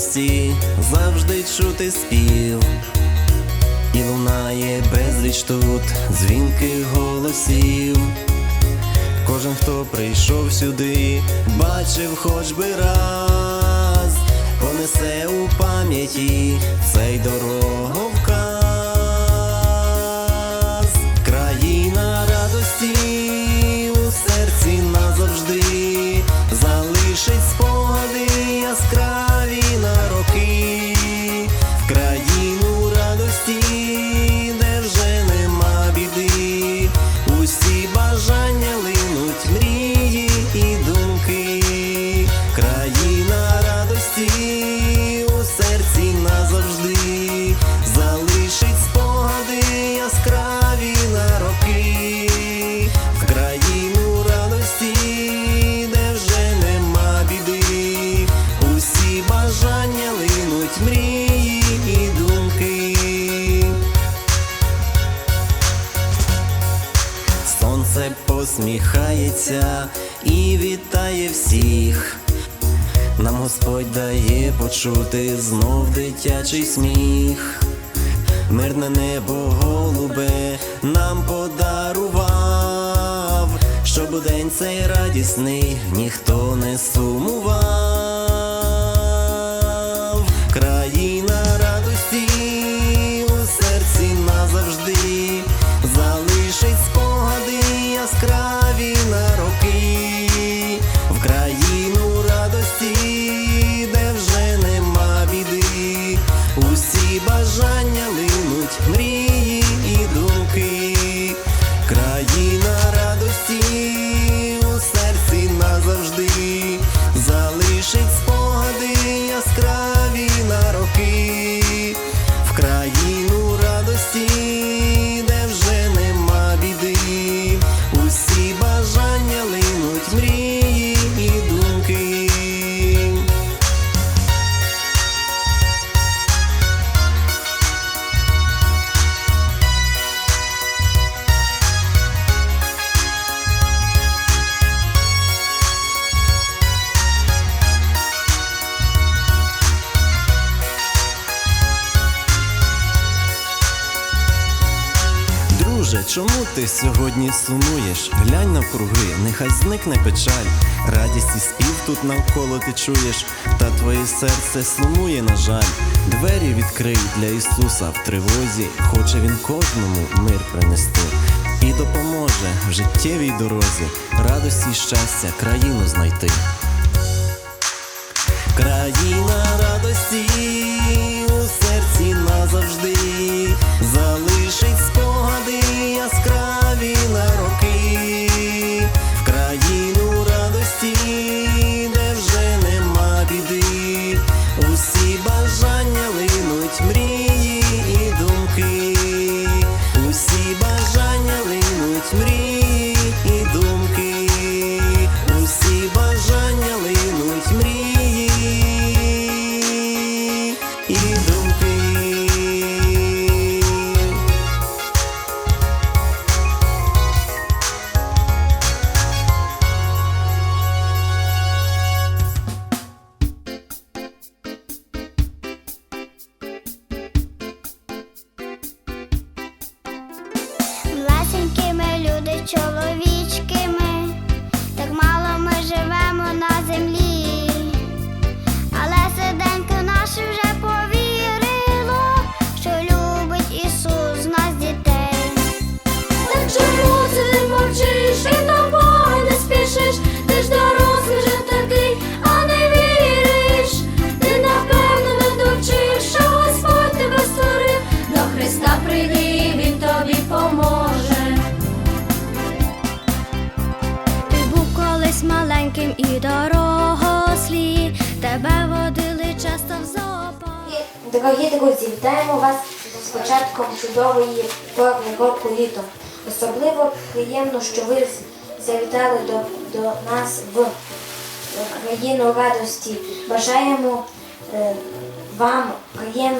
радості завжди чути спів, і лунає безліч тут дзвінких голосів. Кожен, хто прийшов сюди, бачив хоч би раз, понесе у пам'яті цей дороговказ. Сонце посміхається і вітає всіх. Нам Господь дає почути знов дитячий сміх. Мирне небо голубе нам подарував, щоб у день цей радісний ніхто не сумував. Спогади Друже, чому ти сьогодні сумуєш? Глянь навкруги, нехай зникне печаль. Радість і спів тут навколо ти чуєш, та твоє серце сумує, на жаль. Двері відкрий для Ісуса в тривозі, хоче Він кожному мир принести і допоможе в життєвій дорозі, радості й щастя, країну знайти. Країна Млесенькими Маленьким і дорослі, тебе водили часто в зоопарк. Дорогі друзі, вітаємо вас з початком чудової пори року літо. Особливо приємно, що ви завітали до, до нас в країну радості. Бажаємо е, вам приєм,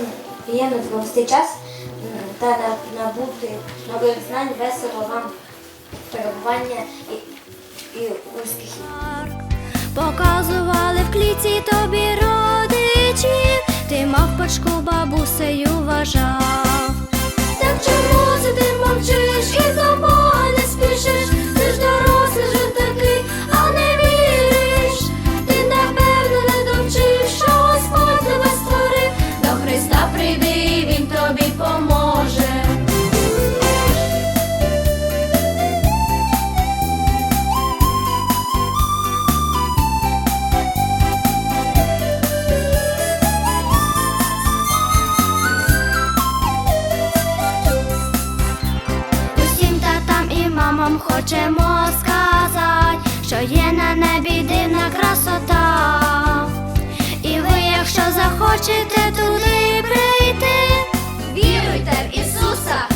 приємно провести час та набути нових знань, весело вам перебування і успіхів. Показували в кліці тобі родичів, ти мав пачку бабусею вважав. є на небі дивна красота, і ви, якщо захочете туди прийти, віруйте в Ісуса.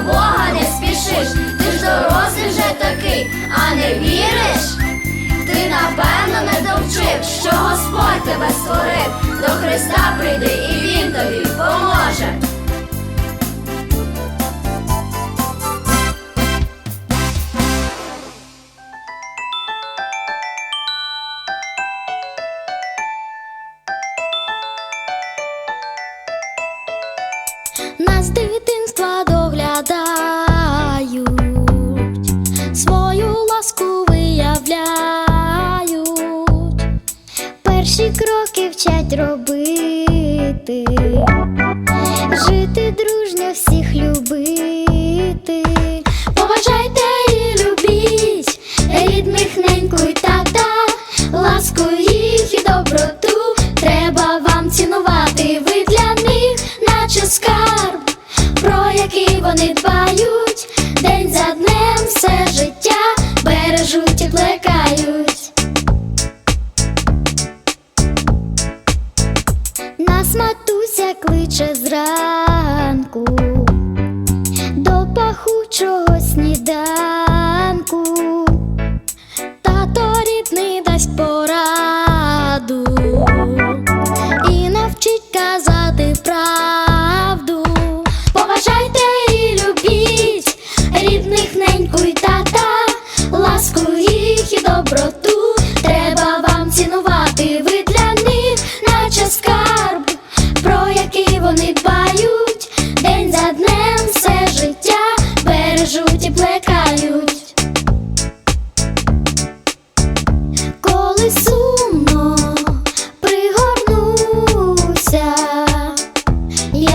Бога не спішиш, ти ж дорослий вже такий, а не віриш? Ти напевно не довчив, що Господь тебе створив, до Христа прийди і Він тобі поможе. Нас past boy.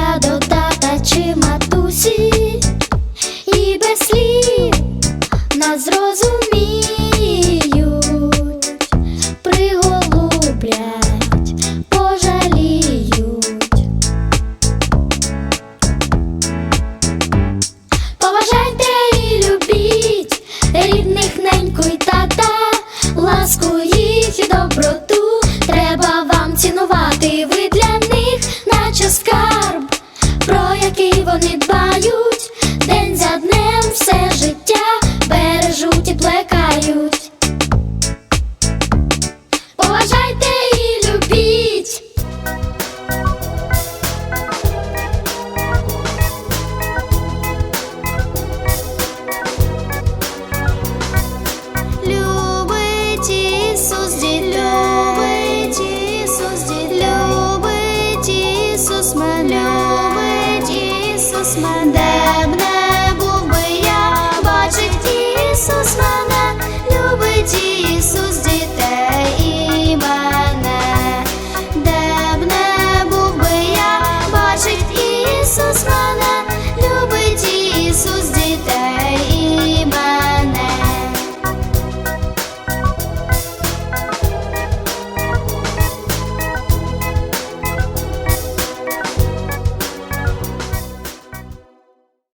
Звернувся до тата чи матусі, і без слів нас зрозумів.